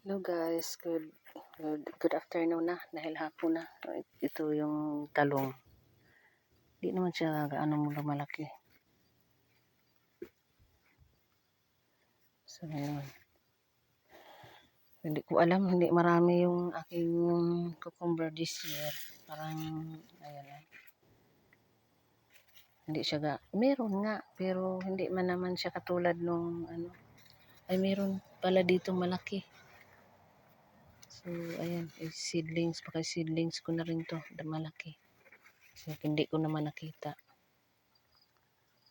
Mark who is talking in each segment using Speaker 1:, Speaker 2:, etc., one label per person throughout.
Speaker 1: Hello guys, good, good, good afternoon na dahil hapon na. Ito yung talong. Di naman siya gaano mula malaki. So, ayun. Hindi ko alam, hindi marami yung aking cucumber this year. Parang, ayan lang. Hindi siya ga, meron nga, pero hindi man naman siya katulad nung ano. Ay, meron pala dito malaki. So, ayan, eh, seedlings, baka seedlings ko na rin to, malaki. So, hindi ko naman nakita.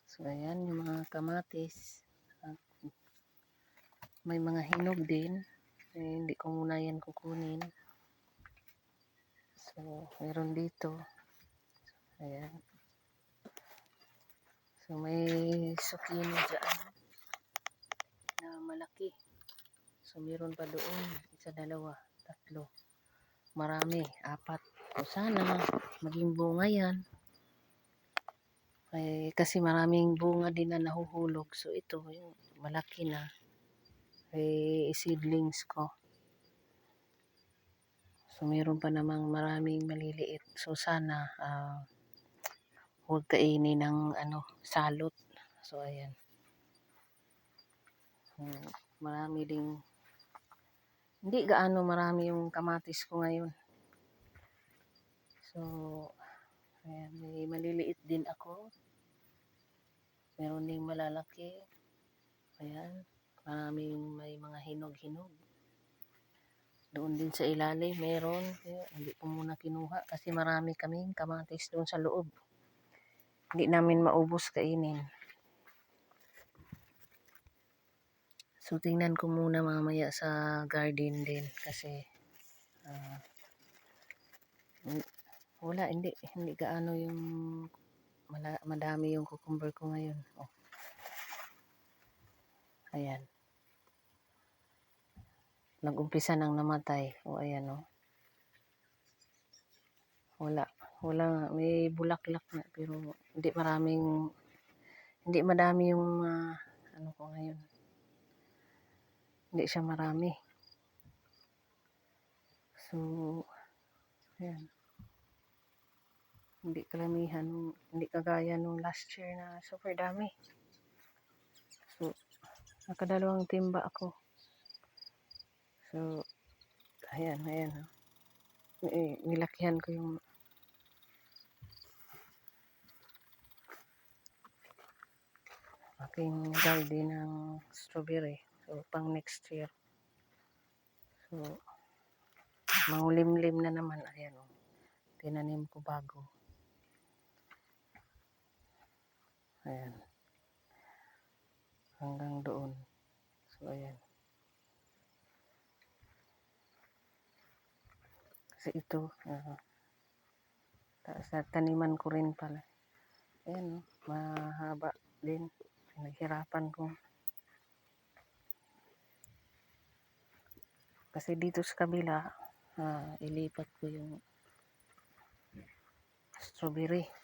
Speaker 1: So, ayan, yung mga kamatis. At may mga hinog din. Eh, hindi ko muna yan kukunin. So, meron dito. Ayan. So, may zucchini dyan na malaki. So, meron pa doon. Isa, dalawa, tatlo. Marami, apat. So, sana maging bunga yan. Ay, kasi maraming bunga din na nahuhulog. So, ito, yung malaki na. Ay, seedlings ko. So, meron pa namang maraming maliliit. So, sana, ah, huwag kainin ng ano, salot. So, ayan. Hmm, marami ding hindi gaano marami yung kamatis ko ngayon. So, ayan, may maliliit din ako. Meron ding malalaki. Ayan, maraming may mga hinog-hinog. Doon din sa ilalim, meron. Kaya, hindi ko muna kinuha kasi marami kaming kamatis doon sa loob. Hindi namin maubos kainin. So, tingnan ko muna mamaya sa garden din kasi ah, wala, hindi, hindi gaano yung mala, madami yung cucumber ko ngayon. Oh. Ayan. Nag-umpisa nang namatay. O, ayan, oh. Wala. Wala. May bulaklak na pero hindi maraming hindi madami yung ah, ano ko ngayon. Hindi siya marami. So, ayan. Hindi kalamihan, hindi kagaya nung last year na super dami. So, nakadalawang timba ako. So, ayan, ayan. Eh, nilakihan ko yung aking garden ng strawberry. So, pang next year. So, mangulimlim na naman. Ayan, oh. Tinanim ko bago. Ayan. Hanggang doon. So, ayan. Kasi ito, ta- sa taniman ko rin pala. Ayan, oh, mahaba din. Naghirapan ko. Kasi dito sa kabila, ah, ilipat ko yung strawberry.